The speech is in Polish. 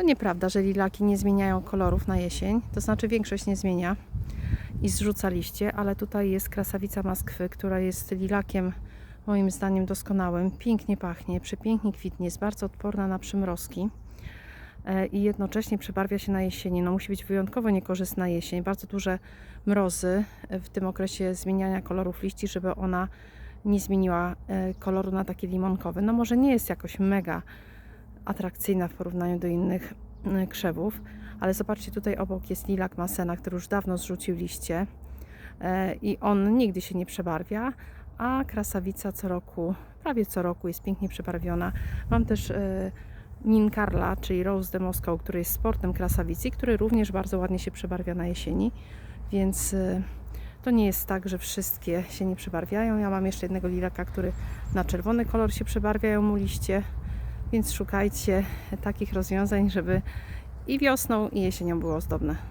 To nieprawda, że lilaki nie zmieniają kolorów na jesień, to znaczy większość nie zmienia i zrzuca liście, ale tutaj jest krasawica Moskwy, która jest lilakiem moim zdaniem doskonałym. Pięknie pachnie, przepięknie kwitnie, jest bardzo odporna na przymrozki e, i jednocześnie przebarwia się na jesieni. No musi być wyjątkowo niekorzystna jesień, bardzo duże mrozy w tym okresie zmieniania kolorów liści, żeby ona nie zmieniła e, koloru na taki limonkowy. No może nie jest jakoś mega atrakcyjna w porównaniu do innych e, krzewów, ale zobaczcie tutaj obok jest lilak masena, który już dawno zrzucił liście e, i on nigdy się nie przebarwia, a krasawica co roku, prawie co roku jest pięknie przebarwiona. Mam też e, Min Carla, czyli Rose de Moscow, który jest sportem krasawicy, który również bardzo ładnie się przebarwia na jesieni, więc e, to nie jest tak, że wszystkie się nie przebarwiają. Ja mam jeszcze jednego lilaka, który na czerwony kolor się przebarwiają mu liście, więc szukajcie takich rozwiązań, żeby i wiosną, i jesienią było ozdobne.